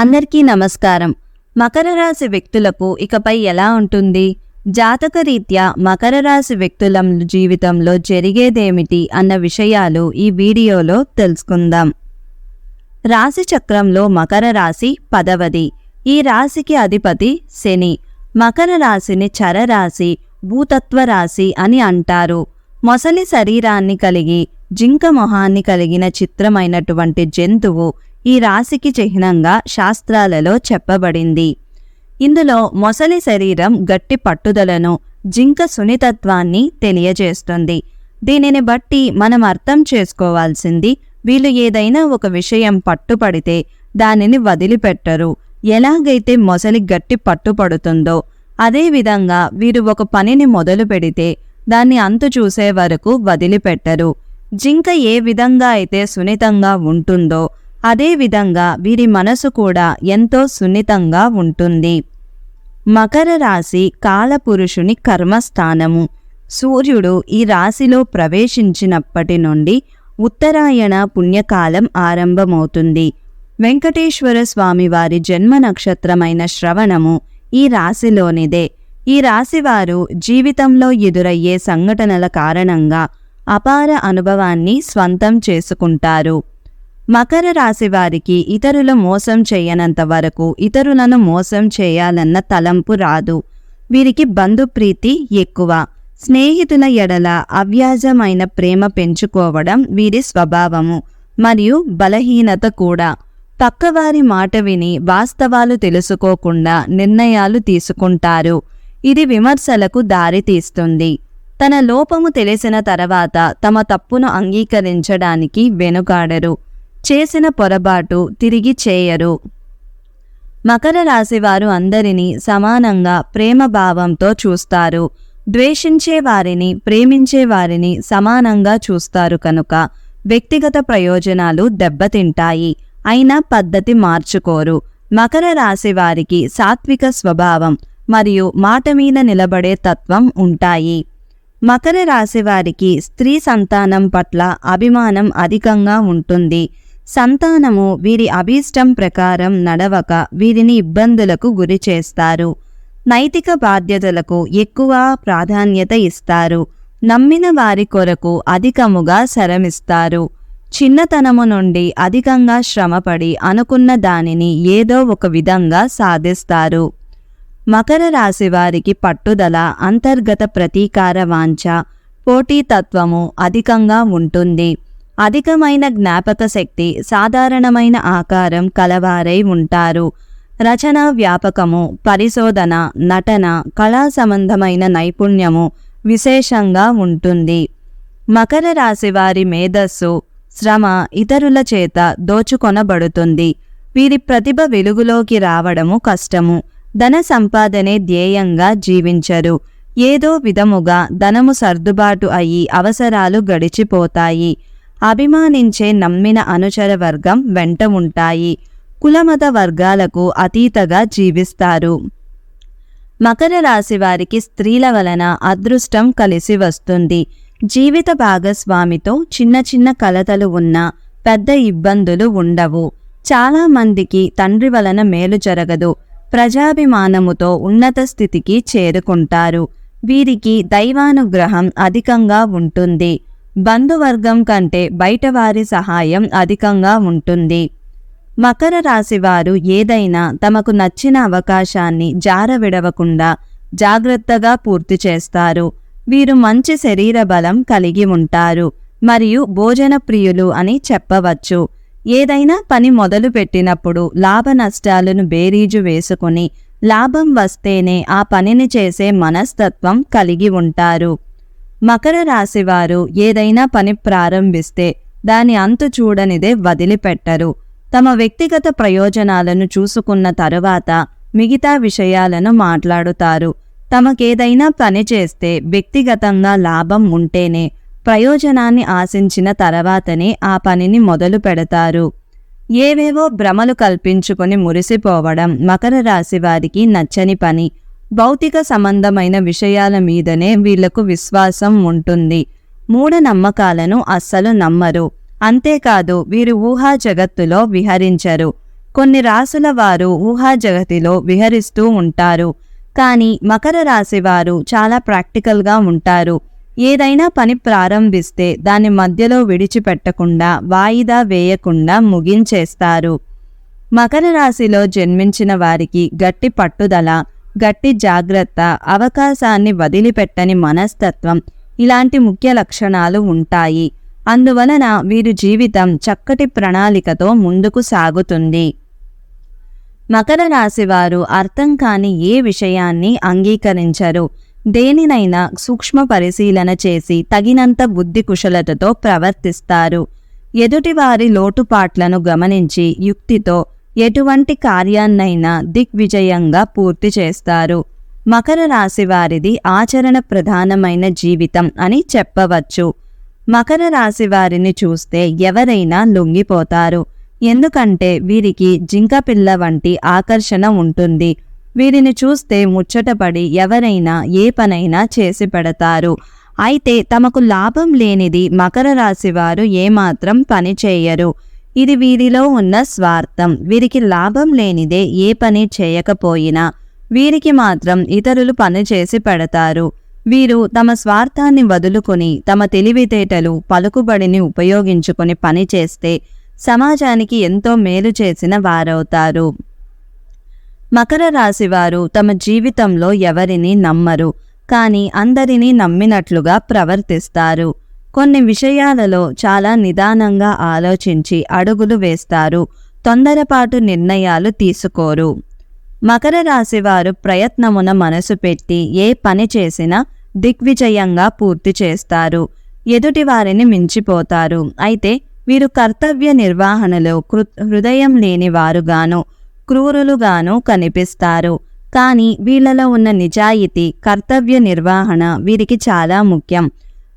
అందరికీ నమస్కారం. మకర రాశి వ్యక్తులకు ఇకపై ఎలా ఉంటుంది? జాతక రీత్యా మకర రాశి వ్యక్తుల జీవితంలో జరిగేదేమిటి అన్న విషయాలు ఈ వీడియోలో తెలుసుకుందాం. రాశి చక్రంలో మకర రాశి పదవది. ఈ రాశికి అధిపతి శని. మకర రాశిని చరరాశి భూతత్వ రాశి అని అంటారు. మొసలి శరీరాన్ని కలిగి జింక మొహాన్ని కలిగిన చిత్రమైనటువంటి జంతువు ఈ రాశికి చిహ్నంగా శాస్త్రాలలో చెప్పబడింది. ఇందులో మొసలి శరీరం గట్టి పట్టుదలను జింక సున్నితత్వాన్ని తెలియజేస్తుంది. దీనిని బట్టి మనం అర్థం చేసుకోవాల్సింది వీళ్ళు ఏదైనా ఒక విషయం పట్టుపడితే దానిని వదిలిపెట్టరు. ఎలాగైతే మొసలి గట్టి పట్టుపడుతుందో అదేవిధంగా వీరు ఒక పనిని మొదలు పెడితే దాన్ని అంతు చూసే వరకు వదిలిపెట్టరు. జింక ఏ విధంగా అయితే సున్నితంగా ఉంటుందో అదేవిధంగా వీరి మనసు కూడా ఎంతో సున్నితంగా ఉంటుంది. మకర రాశి కాలపురుషుని కర్మస్థానము. సూర్యుడు ఈ రాశిలో ప్రవేశించినప్పటి నుండి ఉత్తరాయణ పుణ్యకాలం ఆరంభమవుతుంది. వెంకటేశ్వర స్వామి వారి జన్మ నక్షత్రమైన శ్రవణము ఈ రాశిలోనిదే. ఈ రాశివారు జీవితంలో ఎదురయ్యే సంఘటనల కారణంగా అపార అనుభవాన్ని స్వంతం చేసుకుంటారు. మకర రాశి వారికి ఇతరులు మోసం చేయనంత వరకు ఇతరులను మోసం చేయాలన్న తలంపు రాదు. వీరికి బంధుప్రీతి ఎక్కువ. స్నేహితుల ఎడల అవ్యాజమైన ప్రేమ పెంచుకోవడం వీరి స్వభావము మరియు బలహీనత కూడా. పక్కవారి మాట విని వాస్తవాలు తెలుసుకోకుండా నిర్ణయాలు తీసుకుంటారు. ఇది విమర్శలకు దారితీస్తుంది. తన లోపము తెలిసిన తర్వాత తమ తప్పును అంగీకరించడానికి వెనుకాడరు. చేసిన పొరపాటు తిరిగి చేయరు. మకర రాశివారు అందరినీ సమానంగా ప్రేమ భావంతో చూస్తారు. ద్వేషించే వారిని ప్రేమించే వారిని సమానంగా చూస్తారు కనుక వ్యక్తిగత ప్రయోజనాలు దెబ్బతింటాయి. అయినా పద్ధతి మార్చుకోరు. మకర రాశి వారికి సాత్విక స్వభావం మరియు మాట మీద నిలబడే తత్వం ఉంటాయి. మకర రాశి వారికి స్త్రీ సంతానం పట్ల అభిమానం అధికంగా ఉంటుంది. సంతానము వీరి అభీష్టం ప్రకారం నడవక వీరిని ఇబ్బందులకు గురి చేస్తారు. నైతిక బాధ్యతలకు ఎక్కువ ప్రాధాన్యత ఇస్తారు. నమ్మిన వారి కొరకు అధికముగా శరమిస్తారు. చిన్నతనము నుండి అధికంగా శ్రమపడి అనుకున్న దానిని ఏదో ఒక విధంగా సాధిస్తారు. మకర రాశి వారికి పట్టుదల అంతర్గత ప్రతీకార వాంఛ పోటీతత్వము అధికంగా ఉంటుంది. అధికమైన జ్ఞాపక శక్తి సాధారణమైన ఆకారం కలవారై ఉంటారు. రచన వ్యాపకము పరిశోధన నటన కళా సంబంధమైన నైపుణ్యము విశేషంగా ఉంటుంది. మకర రాశి వారి మేధస్సు శ్రమ ఇతరుల చేత దోచుకొనబడుతుంది. వీరి ప్రతిభ వెలుగులోకి రావడము కష్టము. ధన సంపాదనే ధ్యేయంగా జీవించరు. ఏదో విధముగా ధనము సర్దుబాటు అయి అవసరాలు గడిచిపోతాయి. అభిమానించే నమ్మిన అనుచర వర్గం వెంట ఉంటాయి. కులమత వర్గాలకు అతీతగా జీవిస్తారు. మకర రాశి వారికి స్త్రీల వలన అదృష్టం కలిసి వస్తుంది. జీవిత భాగస్వామితో చిన్న చిన్న కలతలు ఉన్నా పెద్ద ఇబ్బందులు ఉండవు. చాలామందికి తండ్రి వలన మేలు జరగదు. ప్రజాభిమానముతో ఉన్నత స్థితికి చేరుకుంటారు. వీరికి దైవానుగ్రహం అధికంగా ఉంటుంది. బంధువర్గం కంటే బయటవారి సహాయం అధికంగా ఉంటుంది. మకర రాశివారు ఏదైనా తమకు నచ్చిన అవకాశాన్ని జారవిడవకుండా జాగ్రత్తగా పూర్తి చేస్తారు. వీరు మంచి శరీర బలం కలిగి ఉంటారు. మరియు భోజన ప్రియులు అని చెప్పవచ్చు. ఏదైనా పని మొదలు పెట్టినప్పుడు లాభ నష్టాలను బేరీజు వేసుకుని లాభం వస్తేనే ఆ పనిని చేసే మనస్తత్వం కలిగి ఉంటారు. మకర రాశివారు ఏదైనా పని ప్రారంభిస్తే దాని అంతు చూడనిదే వదిలిపెట్టరు. తమ వ్యక్తిగత ప్రయోజనాలను చూసుకున్న తరువాత మిగతా విషయాలను మాట్లాడుతారు. తమకేదైనా పని చేస్తే వ్యక్తిగతంగా లాభం ఉంటేనే ప్రయోజనాన్ని ఆశించిన తర్వాతనే ఆ పనిని మొదలు పెడతారు. ఏవేవో భ్రమలు కల్పించుకొని మురిసిపోవడం మకర రాశి వారికి నచ్చని పని. భౌతిక సంబంధమైన విషయాల మీదనే వీళ్ళకు విశ్వాసం ఉంటుంది. మూఢనమ్మకాలను అస్సలు నమ్మరు. అంతేకాదు వీరు ఊహా జగత్తులో విహరించరు. కొన్ని రాసుల వారు ఊహా జగతిలో విహరిస్తూ ఉంటారు. కానీ మకర రాశి వారు చాలా ప్రాక్టికల్గా ఉంటారు. ఏదైనా పని ప్రారంభిస్తే దాన్ని మధ్యలో విడిచిపెట్టకుండా వాయిదా వేయకుండా ముగించేస్తారు. మకర రాశిలో జన్మించిన వారికి గట్టి పట్టుదల గట్టి జాగ్రత్త అవకాశాన్ని వదిలిపెట్టని మనస్తత్వం ఇలాంటి ముఖ్య లక్షణాలు ఉంటాయి. అందువలన వీరి జీవితం చక్కటి ప్రణాళికతో ముందుకు సాగుతుంది. మకర రాశి వారు అర్థం కాని ఏ విషయాన్ని అంగీకరించరు. దేనినైనా సూక్ష్మ పరిశీలన చేసి తగినంత బుద్ధి కుశలతతో ప్రవర్తిస్తారు. ఎదుటివారి లోటుపాట్లను గమనించి యుక్తితో ఎటువంటి కార్యాన్నైనా దిగ్విజయంగా పూర్తి చేస్తారు. మకర రాశి వారిది ఆచరణ ప్రధానమైన జీవితం అని చెప్పవచ్చు. మకర రాశి వారిని చూస్తే ఎవరైనా లొంగిపోతారు. ఎందుకంటే వీరికి జింకపిల్ల వంటి ఆకర్షణ ఉంటుంది. వీరిని చూస్తే ముచ్చటపడి ఎవరైనా ఏ పనైనా చేసి పెడతారు. అయితే తమకు లాభం లేనిది మకర రాశి వారు ఏమాత్రం పని చేయరు. ఇది వీరిలో ఉన్న స్వార్థం. వీరికి లాభం లేనిదే ఏ పని చేయకపోయినా వీరికి మాత్రం ఇతరులు పని చేసి పెడతారు. వీరు తమ స్వార్థాన్ని వదులుకొని తమ తెలివితేటలు పలుకుబడిని ఉపయోగించుకొని పనిచేస్తే సమాజానికి ఎంతో మేలు చేసిన వారవుతారు. మకర రాశివారు తమ జీవితంలో ఎవరిని నమ్మరు కానీ అందరినీ నమ్మినట్లుగా ప్రవర్తిస్తారు. కొన్ని విషయాలలో చాలా నిదానంగా ఆలోచించి అడుగులు వేస్తారు. తొందరపాటు నిర్ణయాలు తీసుకోరు. మకర రాశివారు ప్రయత్నమున మనసు పెట్టి ఏ పని చేసినా దిగ్విజయంగా పూర్తి చేస్తారు. ఎదుటివారిని మించిపోతారు. అయితే వీరు కర్తవ్య నిర్వహణలో కృ హృదయం లేని వారుగాను క్రూరులుగాను కనిపిస్తారు. కానీ వీళ్ళలో ఉన్న నిజాయితీ కర్తవ్య నిర్వహణ వీరికి చాలా ముఖ్యం.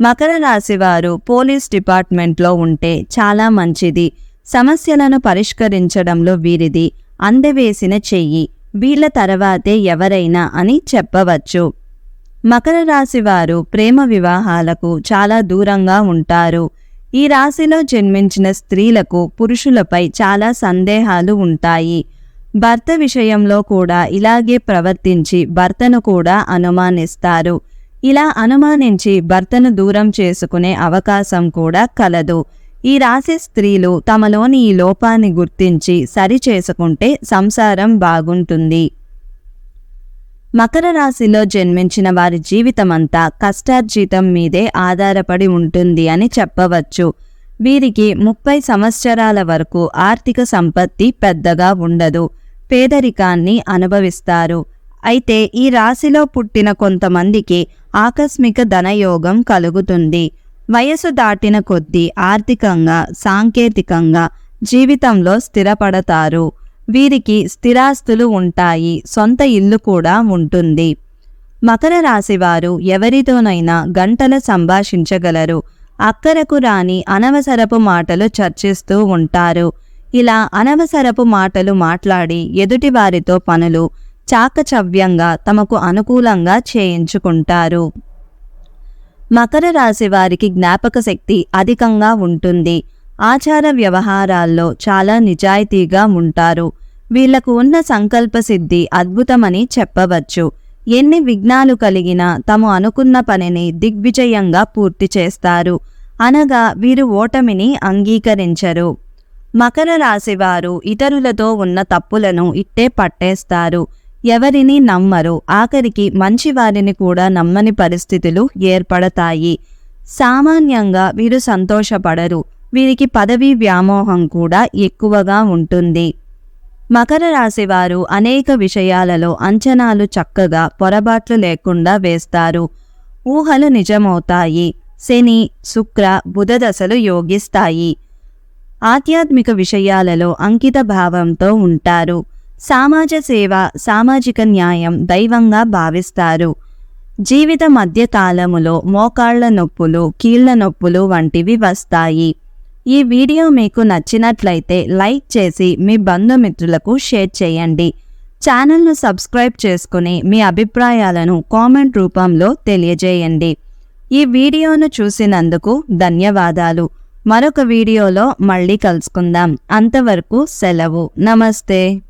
మకర రాశి వారు పోలీస్ డిపార్ట్మెంట్లో ఉంటే చాలా మంచిది. సమస్యలను పరిష్కరించడంలో వీరిది అందవేసిన చెయ్యి. వీళ్ళ తర్వాతే ఎవరైనా అని చెప్పవచ్చు. మకర రాశి వారు ప్రేమ వివాహాలకు చాలా దూరంగా ఉంటారు. ఈ రాశిలో జన్మించిన స్త్రీలకు పురుషులపై చాలా సందేహాలు ఉంటాయి. భర్త విషయంలో కూడా ఇలాగే ప్రవర్తించి భర్తను కూడా అనుమానిస్తారు. ఇలా అనుమానించి భర్తను దూరం చేసుకునే అవకాశం కూడా కలదు. ఈ రాశి స్త్రీలు తమలోని ఈ లోపాన్ని గుర్తించి సరి చేసుకుంటే సంసారం బాగుంటుంది. మకర రాశిలో జన్మించిన వారి జీవితమంతా కష్టార్జితం మీదే ఆధారపడి ఉంటుంది అని చెప్పవచ్చు. వీరికి ముప్పై సంవత్సరాల వరకు ఆర్థిక సంపత్తి పెద్దగా ఉండదు. పేదరికాన్ని అనుభవిస్తారు. అయితే ఈ రాశిలో పుట్టిన కొంతమందికి ఆకస్మిక ధనయోగం కలుగుతుంది. వయసు దాటిన కొద్దీ ఆర్థికంగా సాంకేతికంగా జీవితంలో స్థిరపడతారు. వీరికి స్థిరాస్తులు ఉంటాయి సొంత ఇల్లు కూడా ఉంటుంది. మకర రాశివారు ఎవరితోనైనా గంటల సంభాషించగలరు. అక్కరకు రాని అనవసరపు మాటలు చర్చిస్తూ ఉంటారు. ఇలా అనవసరపు మాటలు మాట్లాడి ఎదుటివారితో పనులు చాకచవ్యంగా తమకు అనుకూలంగా చేయించుకుంటారు. మకర రాశి వారికి జ్ఞాపక శక్తి అధికంగా ఉంటుంది. ఆచార వ్యవహారాల్లో చాలా నిజాయితీగా ఉంటారు. వీళ్ళకు ఉన్న సంకల్ప సిద్ధి అద్భుతమని చెప్పవచ్చు. ఎన్ని విఘ్నాలు కలిగినా తాము అనుకున్న పనిని దిగ్విజయంగా పూర్తి చేస్తారు. అనగా వీరు ఓటమిని అంగీకరించరు. మకర రాశివారు ఇతరులతో ఉన్న తప్పులను ఇట్టే పట్టేస్తారు. ఎవరిని నమ్మరు. ఆఖరికి మంచివారిని కూడా నమ్మని పరిస్థితులు ఏర్పడతాయి. సామాన్యంగా వీరు సంతోషపడరు. వీరికి పదవీ వ్యామోహం కూడా ఎక్కువగా ఉంటుంది. మకర రాశివారు అనేక విషయాలలో అంచనాలు చక్కగా పొరపాట్లు లేకుండా వేస్తారు. ఊహలు నిజమవుతాయి. శని శుక్ర బుధ దశలు యోగిస్తాయి. ఆధ్యాత్మిక విషయాలలో అంకిత భావంతో ఉంటారు. సమాజ సేవ సామాజిక న్యాయం దైవంగా భావిస్తారు. జీవిత మధ్య కాలములో మోకాళ్ళ నొప్పులు కీళ్ళ నొప్పులు వంటివి వస్తాయి. ఈ వీడియో మీకు నచ్చినట్లయితే లైక్ చేసి మీ బంధుమిత్రులకు షేర్ చేయండి. ఛానల్ను సబ్స్క్రైబ్ చేసుకుని మీ అభిప్రాయాలను కామెంట్ రూపంలో తెలియజేయండి. ఈ వీడియోను చూసినందుకు ధన్యవాదాలు. మరొక వీడియోలో మళ్ళీ కలుసుకుందాం. అంతవరకు సెలవు. నమస్తే.